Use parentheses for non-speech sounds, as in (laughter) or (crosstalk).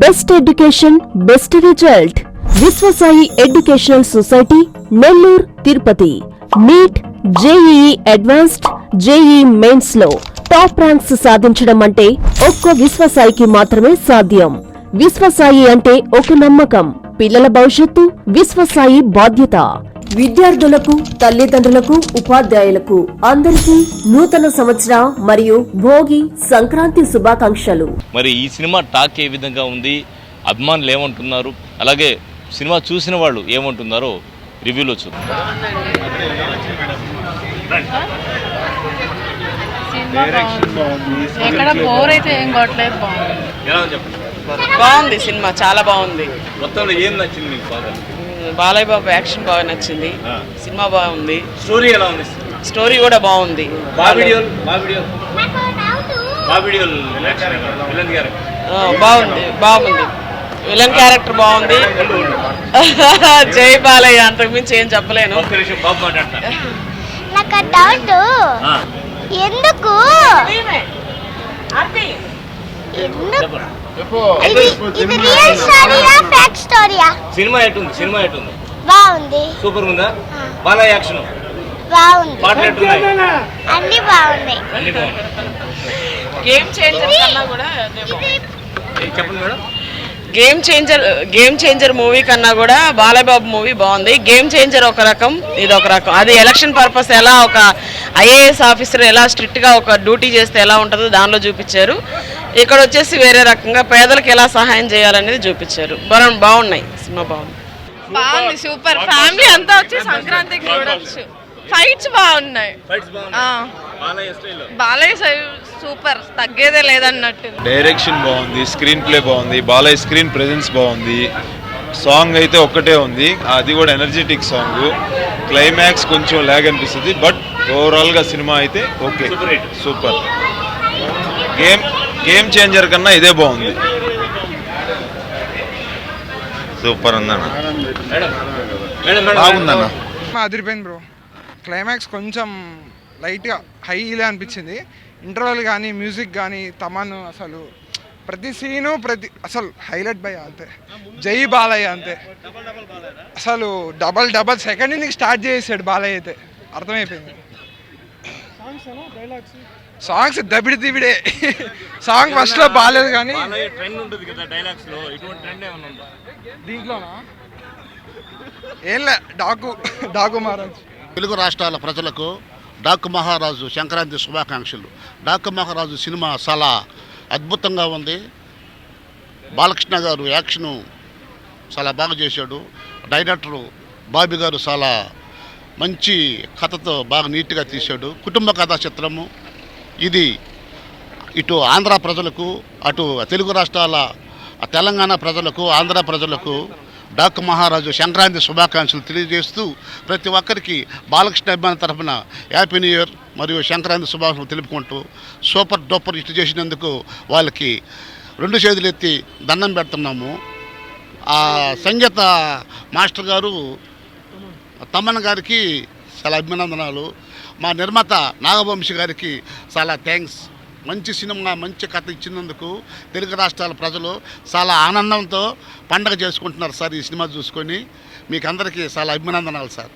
Best education best result. Vishwasai educational society Nellore Tirupati. NEET JEE advanced JEE మెయిన్స్లో top ranks సాధించడం అంటే ఒక్క విశ్వసాయికి మాత్రమే సాధ్యం. విశ్వసాయి అంటే ఒక నమ్మకం. పిల్లల భవిష్యత్తు విశ్వసాయి బాధ్యత. విద్యార్థులకు తల్లిదండ్రులకు ఉపాధ్యాయులకు అందరికీ నూతన సంవత్సర మరియు భోగి సంక్రాంతి శుభాకాంక్షలు. మరి ఈ సినిమా టాక్ ఏ విధంగా ఉంది? అభిమానులు ఏమంటున్నారు? అలాగే సినిమా చూసిన వాళ్ళు ఏమంటున్నారో రివ్యూలో చూద్దాం. ఎక్కడ బోర్ అయితే ఏం కొట్టలేదు బాగుంది. ఎలా చెప్పండి? బాగుంది సినిమా చాలా బాగుంది. మొత్తంలో ఏం నచ్చింది మీకు బాగా? ఉమ్, బాలయ్య బాబు యాక్షన్ బాగా నచ్చింది. సినిమా బాగుంది. స్టోరీ ఎలా ఉంది స్టోరీ కూడా బాగుంది. బాగుంది. బాగుంది విలన్ క్యారెక్టర్ బాగుంది. (laughs) జై బాలయ్య అంతకుమించి ఏం చెప్పలేను. నాకు డౌట్ ఎందుకు ఎందుకు ఇది ఇది రియల్ స్టోరీయా ఫేక్ స్టోరీయా సినిమా ఎటుంది సినిమా ఎటుంది బాగుంది. సూపర్ ఉందా? బాలయ్య యాక్షన్. బాగుంది. పాటలు ఎట్టున్నాయి అన్ని బాగున్నాయి. అన్ని బాగున్నాయి. గేమ్ చేంజర్ కన్నా కూడా చెప్పండి madam. Game changer game changer movie కన్నా కూడా బాలయ్య బాబు మూవీ బాగుంది. గేమ్ చేంజర్ ఒక రకం ఇది ఒక రకం. అది ఎలక్షన్ పర్పస్ ఎలా ఒక ఐఏఎస్ ఆఫీసర్ ఎలా స్ట్రిక్ట్గా ఒక డ్యూటీ చేస్తే ఎలా ఉంటుందో దానిలో చూపించారు. ఇక్కడ వచ్చేసి వేరే రకంగా పేదలకు ఎలా సహాయం చేయాలనేది చూపించారు. బాగా బాగున్నాయి. సినిమా బాగుంది. బాగుంది సూపర్. ఫ్యామిలీ అంతా వచ్చి సంక్రాంతికి చూడొచ్చు ఫైట్స్ బాగున్నాయి. బాలయ్య స్టైల్ బాలయ్య సై- సూపర్ తగ్గేదే లేదన్నట్టు. డైరెక్షన్ బాగుంది స్క్రీన్ ప్లే బాగుంది బాలయ్య స్క్రీన్ ప్రెజెన్స్ బాగుంది. సాంగ్ అయితే ఒక్కటే ఉంది అది కూడా ఎనర్జెటిక్ సాంగ్. క్లైమాక్స్ కొంచెం లాగ్ అనిపిస్తుంది బట్ ఓవరాల్గా సినిమా అయితే okay. Super game game changer కన్నా ఇదే బాగుంది. సూపర్ ఉందన్న. Madam madam. మేడం బాగుందన్న అదిరిపోయింది బ్రో. క్లైమాక్స్ కొంచెం లైట్గా హైలే అనిపించింది. ఇంటర్వెల్ కానీ మ్యూజిక్ కానీ తమన్ అసలు ప్రతి సీను ప్రతి అసలు హైలైట్ భయ అంతే. జై బాలయ్య అంతే. అసలు double double second inning start చేసాడు బాలయ్య అయితే. అర్థమైపోయింది. సాంగ్స్ దబిడి దిబిడే. సాంగ్ ఫస్ట్లో బాగాలేదు కానీ బాలయ్య ట్రెండ్ ఉంటుంది కదా డైలాగ్స్లో. ఇటువంటి ట్రెండ్ ఏమైనా ఉందా? దీంట్లోనా? ఏం లే డాకు డాకు మహారాజ్ తెలుగు రాష్ట్రాల ప్రజలకు డాక్ మహారాజు సంక్రాంతి శుభాకాంక్షలు. డాక్ మహారాజు సినిమా చాలా అద్భుతంగా ఉంది. బాలకృష్ణ గారు యాక్షను చాలా బాగా చేశాడు. డైరెక్టరు బాబీ గారు చాలా మంచి కథతో బాగా నీట్గా తీశాడు. కుటుంబ కథా చిత్రము ఇది ఇటు ఆంధ్ర ప్రజలకు అటు తెలుగు రాష్ట్రాల తెలంగాణ ప్రజలకు ఆంధ్ర ప్రజలకు డాక్ మహారాజు సంక్రాంతి శుభాకాంక్షలు తెలియజేస్తూ ప్రతి ఒక్కరికి బాలకృష్ణ అభిమాన తరఫున హ్యాపీ న్యూ ఇయర్ మరియు సంక్రాంతి శుభాకాంక్షలు తెలుపుకుంటూ సూపర్ డూపర్ ఇష్ట చేసినందుకు వాళ్ళకి రెండు చేతులు ఎత్తి దండం పెడుతున్నాము. ఆ సంగీత మాస్టర్ గారు తమ్మన్న గారికి చాలా అభినందనాలు. మా నిర్మాత నాగవంశి గారికి చాలా థ్యాంక్స్. మంచి సినిమా మంచి కథ ఇచ్చినందుకు తెలుగు రాష్ట్రాల ప్రజలు చాలా ఆనందంతో పండగ చేసుకుంటున్నారు సార్ ఈ సినిమా చూసుకొని. మీకు అందరికీ చాలా అభినందనాలు సార్.